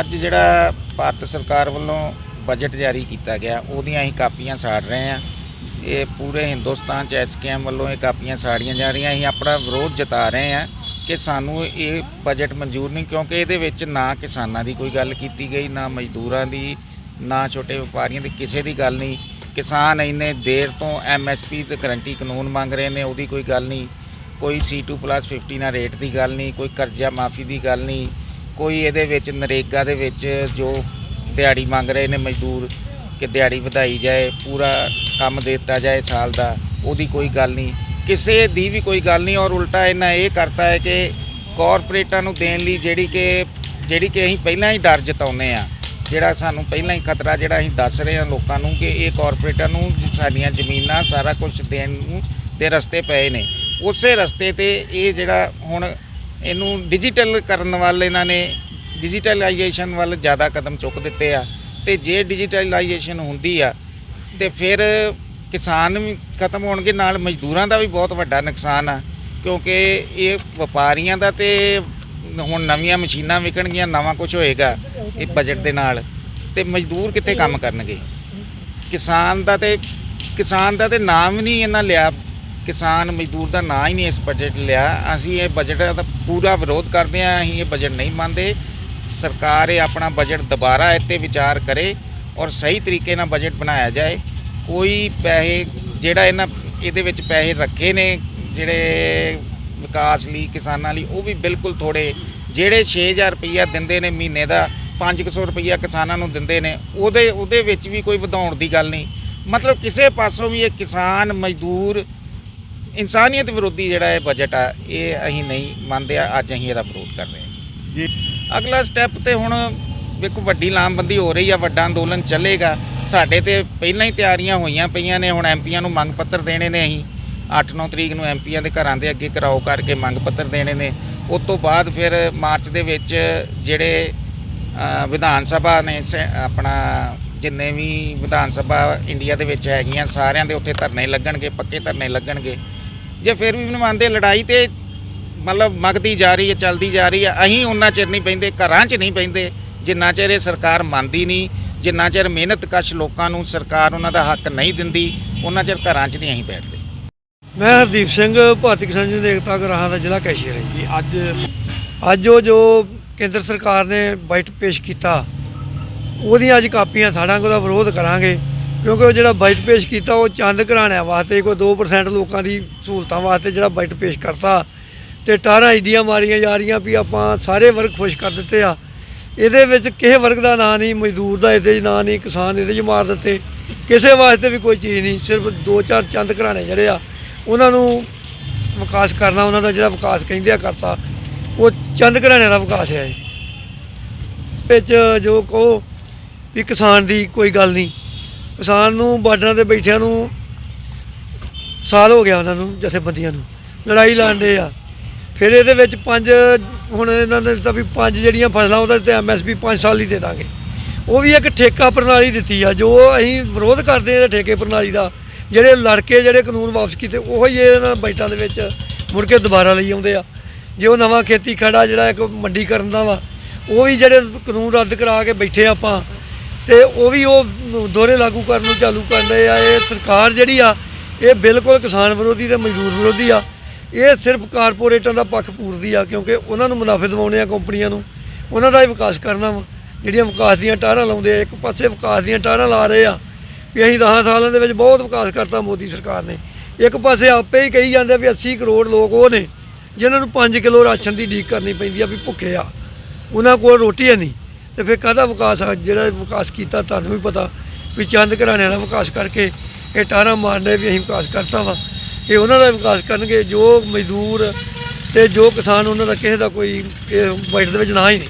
ਅੱਜ ਜਿਹੜਾ ਭਾਰਤ ਸਰਕਾਰ ਵੱਲੋਂ ਬਜਟ ਜਾਰੀ ਕੀਤਾ ਗਿਆ, ਉਹਦੀਆਂ ਅਸੀਂ ਕਾਪੀਆਂ ਸਾੜ ਰਹੇ ਹਾਂ। ਇਹ ਪੂਰੇ ਹਿੰਦੁਸਤਾਨ ਚ ਐਸਕੇਐਮ ਵੱਲੋਂ ਇਹ ਕਾਪੀਆਂ ਸਾੜੀਆਂ ਜਾ ਰਹੀਆਂ। ਅਸੀਂ ਆਪਣਾ ਵਿਰੋਧ ਜਤਾ ਰਹੇ ਹਾਂ ਕਿ ਸਾਨੂੰ ਇਹ ਬਜਟ ਮਨਜ਼ੂਰ ਨਹੀਂ, ਕਿਉਂਕਿ ਇਹਦੇ ਵਿੱਚ ਨਾ ਕਿਸਾਨਾਂ ਦੀ ਕੋਈ ਗੱਲ ਕੀਤੀ ਗਈ, ਨਾ ਮਜ਼ਦੂਰਾਂ ਦੀ, ਨਾ ਛੋਟੇ ਵਪਾਰੀਆਂ ਦੀ, ਕਿਸੇ ਦੀ ਗੱਲ ਨਹੀਂ। ਕਿਸਾਨ ਇੰਨੇ ਦੇਰ ਤੋਂ ਐਮਐਸਪੀ ਤੇ ਗਰੰਟੀ ਕਾਨੂੰਨ ਮੰਗ ਰਹੇ ਨੇ, ਉਹਦੀ ਕੋਈ ਗੱਲ ਨਹੀਂ। ਕੋਈ C2+50 ਨਾਲ ਰੇਟ ਦੀ ਗੱਲ ਨਹੀਂ, ਕੋਈ ਕਰਜ਼ਾ ਮਾਫੀ ਦੀ ਗੱਲ ਨਹੀਂ। ਕੋਈ ਇਹਦੇ ਵਿੱਚ ਨਰੇਗਾ ਦੇ ਵਿੱਚ ਜੋ ਦਿਹਾੜੀ ਮੰਗ ਰਹੇ ਨੇ ਮਜ਼ਦੂਰ ਕਿ ਦਿਹਾੜੀ ਵਧਾਈ ਜਾਏ, ਪੂਰਾ ਕੰਮ ਦੇ ਦਿੱਤਾ ਜਾਏ ਸਾਲ ਦਾ, ਉਹਦੀ ਕੋਈ ਗੱਲ ਨਹੀਂ। ਕਿਸੇ ਦੀ ਵੀ ਕੋਈ ਗੱਲ ਨਹੀਂ, ਔਰ ਉਲਟਾ ਇਹਨਾਂ ਇਹ ਕਰਤਾ ਹੈ ਕਿ ਕਾਰਪੋਰੇਟਾਂ ਨੂੰ ਦੇਣ ਲਈ ਜਿਹੜੀ ਕਿ ਜਿਹੜੀ ਕਿ ਅਸੀਂ ਪਹਿਲਾਂ ਹੀ ਡਰ ਜਤਾਉਂਦੇ ਆ ਜਿਹੜਾ ਸਾਨੂੰ ਪਹਿਲਾਂ ਹੀ ਖਤਰਾ ਜਿਹੜਾ ਅਸੀਂ ਦੱਸ ਰਹੇ ਹਾਂ ਲੋਕਾਂ ਨੂੰ ਕਿ ਇਹ ਕਾਰਪੋਰੇਟਾਂ ਨੂੰ ਸਾਡੀਆਂ ਜ਼ਮੀਨਾਂ ਸਾਰਾ ਕੁਝ ਦੇਣ ਨੂੰ ਦੇ ਰਸਤੇ ਪਏ ਨੇ। ਉਸੇ ਰਸਤੇ ਤੇ ਇਹ ਜਿਹੜਾ ਹੁਣ ਇਹਨੂੰ ਡਿਜੀਟਲ ਕਰਨ ਵੱਲ ਇਹਨਾਂ ਨੇ ਡਿਜੀਟਲਾਈਜੇਸ਼ਨ ਵੱਲ ਜ਼ਿਆਦਾ ਕਦਮ ਚੁੱਕ ਦਿੱਤੇ ਆ। ਤੇ ਜੇ ਡਿਜੀਟਲਾਈਜੇਸ਼ਨ ਹੁੰਦੀ ਆ, ਤੇ ਫਿਰ ਕਿਸਾਨ ਵੀ ਖਤਮ ਹੋਣਗੇ, ਨਾਲ ਮਜ਼ਦੂਰਾਂ ਦਾ ਵੀ ਬਹੁਤ ਵੱਡਾ ਨੁਕਸਾਨ ਆ। ਕਿਉਂਕਿ ਇਹ ਵਪਾਰੀਆਂ ਦਾ ਤੇ ਹੁਣ ਨਵੀਆਂ ਮਸ਼ੀਨਾਂ ਵਿਕਣਗੀਆਂ, ਨਵਾਂ ਕੁਝ ਹੋਏਗਾ ਇਹ ਬਜਟ ਦੇ ਨਾਲ। ਤੇ ਮਜ਼ਦੂਰ ਕਿੱਥੇ ਕੰਮ ਕਰਨਗੇ? ਕਿਸਾਨ ਦਾ ਤੇ ਕਿਸਾਨ ਦਾ ਤੇ ਨਾਮ ਨਹੀਂ ਇਹਨਾਂ ਲਿਆ ਕਿਸਾਨ ਮਜ਼ਦੂਰ ਦਾ ਨਾਂ ਹੀ ਨਹੀਂ ਇਸ ਬਜਟ ਲਿਆ। ਅਸੀਂ ਇਹ ਬਜਟ ਦਾ ਪੂਰਾ ਵਿਰੋਧ ਕਰਦੇ ਹਾਂ, ਅਸੀਂ ਇਹ ਬਜਟ ਨਹੀਂ ਮੰਨਦੇ। ਸਰਕਾਰ ਇਹ ਆਪਣਾ ਬਜਟ ਦੁਬਾਰਾ ਇੱਥੇ ਵਿਚਾਰ ਕਰੇ ਔਰ ਸਹੀ ਤਰੀਕੇ ਨਾਲ ਬਜਟ ਬਣਾਇਆ ਜਾਏ। ਕੋਈ ਪੈਸੇ ਜਿਹੜਾ ਇਹਨਾਂ ਇਹਦੇ ਵਿੱਚ ਪੈਸੇ ਰੱਖੇ ਨੇ, ਜਿਹੜੇ ਵਿਕਾਸ ਲਈ, ਕਿਸਾਨਾਂ ਲਈ, ਉਹ ਵੀ ਬਿਲਕੁਲ ਥੋੜੇ ਜਿਹੜੇ 6000 ਰੁਪਈਆ ਦਿੰਦੇ ਨੇ ਮਹੀਨੇ ਦਾ 500 ਰੁਪਈਆ ਕਿਸਾਨਾਂ ਨੂੰ ਦਿੰਦੇ ਨੇ, ਉਹਦੇ ਉਹਦੇ ਵਿੱਚ ਵੀ ਕੋਈ ਵਧਾਉਣ ਦੀ ਗੱਲ ਨਹੀਂ। ਮਤਲਬ ਕਿਸੇ ਪਾਸੋਂ ਵੀ ਇਹ ਕਿਸਾਨ, ਮਜ਼ਦੂਰ ਇਨਸਾਨੀਅਤ ਵਿਰੋਧੀ ਜਿਹੜਾ ਇਹ ਬਜਟ ਆ, ਇਹ ਅਸੀਂ ਨਹੀਂ ਮੰਨਦੇ ਆ, ਅੱਜ ਅਸੀਂ ਇਹਦਾ ਵਿਰੋਧ ਕਰ ਰਹੇ ਹਾਂ ਜੀ। ਅਗਲਾ ਸਟੈਪ ਤੇ ਹੁਣ ਵੇਖੋ, ਵੱਡੀ ਲਾਮਬੰਦੀ ਹੋ ਰਹੀ ਆ, ਵੱਡਾ ਅੰਦੋਲਨ ਚੱਲੇਗਾ। ਸਾਡੇ ਤੇ ਪਹਿਲਾਂ ਹੀ ਤਿਆਰੀਆਂ ਹੋਈਆਂ ਪਈਆਂ ਨੇ, ਹੁਣ ਐਮਪੀਆਂ ਨੂੰ ਮੰਗ ਪੱਤਰ ਦੇਣੇ ਨੇ ਅਸੀਂ। 8-9 ਤਰੀਕ ਨੂੰ ਐਮਪੀਆਂ ਦੇ ਘਰਾਂ ਦੇ ਅੱਗੇ ਕਰਾਓ ਕਰਕੇ ਮੰਗ ਪੱਤਰ ਦੇਣੇ ਨੇ। ਉਸ ਤੋਂ ਬਾਅਦ ਫਿਰ ਮਾਰਚ ਦੇ ਵਿੱਚ ਜਿਹੜੇ ਵਿਧਾਨ ਸਭਾ ਨੇ, ਸ- ਆਪਣਾ ਜਿੰਨੇ ਵੀ ਵਿਧਾਨ ਸਭਾ ਇੰਡੀਆ ਦੇ ਵਿੱਚ ਹੈਗੀਆਂ ਸਾਰਿਆਂ ਦੇ ਉੱਥੇ ਧਰਨੇ ਲੱਗਣਗੇ ਪੱਕੇ ਧਰਨੇ ਲੱਗਣਗੇ। ਜੇ ਫਿਰ ਵੀ ਨਹੀਂ ਮੰਨਦੇ ਲੜਾਈ ਤੇ ਮਤਲਬ ਮਗਦੀ ਜਾ ਰਹੀ ਹੈ ਚਲਦੀ ਜਾ ਰਹੀ ਹੈ ਅਸੀਂ ਉਹਨਾਂ ਚਿਰ ਨਹੀਂ ਬੈਂਦੇ ਘਰਾਂ 'ਚ ਨਹੀਂ ਬੈਂਦੇ ਜਿੰਨਾ ਚਿਰ ਇਹ ਸਰਕਾਰ ਮੰਨਦੀ ਨਹੀਂ ਜਿੰਨਾ ਚਿਰ ਮਿਹਨਤਕਸ਼ ਲੋਕਾਂ ਨੂੰ ਸਰਕਾਰ ਉਹਨਾਂ ਦਾ ਹੱਕ ਨਹੀਂ ਦਿੰਦੀ ਉਹਨਾਂ ਚਿਰ ਘਰਾਂ 'ਚ ਨਹੀਂ ਅਸੀਂ ਬੈਠਦੇ। ਮੈਂ ਹਰਦੀਪ ਸਿੰਘ ਭਾਰਤੀ ਕਿਸਾਨ ਯੂਨੀਅਨ ਏਕਤਾ ਗਰਾਹਾਂ ਦਾ ਜ਼ਿਲ੍ਹਾ ਕੈਸ਼ੀਅਰ ਹਾਂ ਜੀ। ਜੀ ਅੱਜ ਅੱਜ ਉਹ ਜੋ ਕੇਂਦਰ ਸਰਕਾਰ ਨੇ ਬਜਟ ਪੇਸ਼ ਕੀਤਾ ਉਹਦੀਆਂ ਅੱਜ ਕਾਪੀਆਂ ਸਾੜਾਂਗੇ ਉਹਦਾ ਵਿਰੋਧ ਕਰਾਂਗੇ, ਕਿਉਂਕਿ ਉਹ ਜਿਹੜਾ ਬਜਟ ਪੇਸ਼ ਕੀਤਾ ਉਹ ਚੰਦ ਘਰਾਣਿਆਂ ਵਾਸਤੇ ਕੋਈ 2% ਲੋਕਾਂ ਦੀ ਸਹੂਲਤਾਂ ਵਾਸਤੇ ਜਿਹੜਾ ਬਜਟ ਪੇਸ਼ ਕਰਤਾ। ਤੇ ਟਾਰਾਂ ਆਈਡੀਆਂ ਮਾਰੀਆਂ ਜਾ ਰਹੀਆਂ ਵੀ ਆਪਾਂ ਸਾਰੇ ਵਰਗ ਖੁਸ਼ ਕਰ ਦਿੱਤੇ ਆ। ਇਹਦੇ ਵਿੱਚ ਕਿਸੇ ਵਰਗ ਦਾ ਨਾਂ ਨਹੀਂ, ਮਜ਼ਦੂਰ ਦਾ ਇਹਦੇ 'ਚ ਨਾਂ ਨਹੀਂ, ਕਿਸਾਨ ਇਹਦੇ 'ਚ ਮਾਰ ਦਿੱਤੇ। ਕਿਸੇ ਵਾਸਤੇ ਵੀ ਕੋਈ ਚੀਜ਼ ਨਹੀਂ, ਸਿਰਫ ਦੋ ਚਾਰ ਚੰਦ ਘਰਾਣੇ ਜਿਹੜੇ ਆ, ਉਹਨਾਂ ਨੂੰ ਵਿਕਾਸ ਕਰਨਾ, ਉਹਨਾਂ ਦਾ ਜਿਹੜਾ ਵਿਕਾਸ ਕਹਿੰਦੇ ਆ ਕਰਤਾ, ਉਹ ਚੰਦ ਘਰਾਣਿਆਂ ਦਾ ਵਿਕਾਸ ਹੈ ਵਿੱਚ ਜੋ ਕਹੋ ਵੀ ਕਿਸਾਨ ਦੀ ਕੋਈ ਗੱਲ ਨਹੀਂ। ਕਿਸਾਨ ਨੂੰ, ਬਾਰਡਰਾਂ ਤੇ ਬੈਠਿਆਂ ਨੂੰ ਸਾਲ ਹੋ ਗਿਆ ਉਹਨਾਂ ਨੂੰ, ਜਥੇਬੰਦੀਆਂ ਨੂੰ। ਲੜਾਈ ਲੜਦੇ ਆ। ਫਿਰ ਇਹਦੇ ਵਿੱਚ ਪੰਜ, ਹੁਣ ਇਹਨਾਂ ਨੇ ਤਾਂ ਵੀ ਪੰਜ ਜਿਹੜੀਆਂ ਫਸਲਾਂ, ਉਹਦੇ ਤੇ ਐਮਐਸਪੀ 5 ਸਾਲ ਹੀ ਦੇ ਦਾਂਗੇ। ਉਹ ਵੀ ਇੱਕ ਠੇਕਾ ਪ੍ਰਣਾਲੀ ਦਿੱਤੀ ਆ, ਜੋ ਅਸੀਂ ਵਿਰੋਧ ਕਰਦੇ ਆ ਠੇਕੇ ਪ੍ਰਣਾਲੀ ਦਾ। ਜਿਹੜੇ ਲੜਕੇ, ਜਿਹੜੇ ਕਾਨੂੰਨ ਵਾਪਸ ਕੀਤੇ, ਉਹ ਹੀ ਇਹਨਾਂ ਬਾਈਟਾਂ ਦੇ ਵਿੱਚ ਮੁੜ ਕੇ ਦੁਬਾਰਾ ਲਈ ਆਉਂਦੇ ਆ। ਜੇ ਉਹ ਨਵਾਂ ਖੇਤੀ ਖੜਾ, ਜਿਹੜਾ ਇੱਕ ਮੰਡੀ ਕਰਨ ਦਾ ਵਾ, ਉਹ ਵੀ ਜਿਹੜੇ ਕਾਨੂੰਨ ਰੱਦ ਕਰਾ ਕੇ ਬੈਠੇ ਆਪਾਂ ਤੇ ਉਹ ਵੀ ਉਹ ਦੋਹਰੇ ਲਾਗੂ ਕਰਨ ਨੂੰ ਚਾਲੂ ਕਰ ਰਹੇ ਆ। ਇਹ ਸਰਕਾਰ ਜਿਹੜੀ ਆ, ਇਹ ਬਿਲਕੁਲ ਕਿਸਾਨ ਵਿਰੋਧੀ ਤੇ ਮਜ਼ਦੂਰ ਵਿਰੋਧੀ ਆ। ਇਹ ਸਿਰਫ ਕਾਰਪੋਰੇਟਾਂ ਦਾ ਪੱਖ ਪੂਰਦੀ ਆ, ਕਿਉਂਕਿ ਉਹਨਾਂ ਨੂੰ ਮੁਨਾਫੇ ਦਿਵਾਉਣੇ ਆ ਕੰਪਨੀਆਂ ਨੂੰ। ਉਹਨਾਂ ਦਾ ਹੀ ਵਿਕਾਸ ਕਰਨਾ ਵਾ। ਜਿਹੜੀਆਂ ਵਿਕਾਸ ਦੀਆਂ ਟਾਰਾਂ ਲਾਉਂਦੇ ਆ, ਇੱਕ ਪਾਸੇ ਵਿਕਾਸ ਦੀਆਂ ਟਾਰਾਂ ਲਾ ਰਹੇ ਆ। ਵੀ ਅਸੀਂ 10 ਸਾਲਾਂ ਦੇ ਵਿੱਚ ਬਹੁਤ ਵਿਕਾਸ ਕਰਤਾ ਮੋਦੀ ਸਰਕਾਰ ਨੇ। ਇੱਕ ਪਾਸੇ ਆਪੇ ਹੀ ਕਹੀ ਜਾਂਦੇ ਵੀ 80 ਕਰੋੜ ਲੋਕ ਉਹ ਨੇ, ਜਿਨ੍ਹਾਂ ਨੂੰ 5 ਕਿਲੋ ਰਾਸ਼ਨ ਦੀ ਡੀਕ ਕਰਨੀ ਪੈਂਦੀ ਆ ਵੀ ਭੁੱਖੇ ਆ। ਉਹਨਾਂ ਕੋਲ ਰੋਟੀ ਹੈ ਨਹੀਂ। ਤੇ ਫਿਰ ਕਾਹਦਾ ਵਿਕਾਸ ਆ? ਜਿਹੜਾ ਵਿਕਾਸ ਕੀਤਾ ਤੁਹਾਨੂੰ ਵੀ ਪਤਾ ਵੀ ਚੰਦ ਘਰਾਣਿਆਂ ਦਾ ਵਿਕਾਸ ਕਰਕੇ ਇਹ ਟਾਰਾਂ ਮਾਰਨੇ ਵੀ ਅਸੀਂ ਵਿਕਾਸ ਕਰਤਾ ਵਾ। ਇਹ ਉਹਨਾਂ ਦਾ ਵਿਕਾਸ ਕਰਨਗੇ, ਜੋ ਮਜ਼ਦੂਰ ਤੇ ਜੋ ਕਿਸਾਨ, ਉਹਨਾਂ ਦਾ ਕਿਸੇ ਦਾ ਕੋਈ ਇਹ ਬਜਟ ਦੇ ਵਿੱਚ ਨਾ ਹੀ ਨਹੀਂ।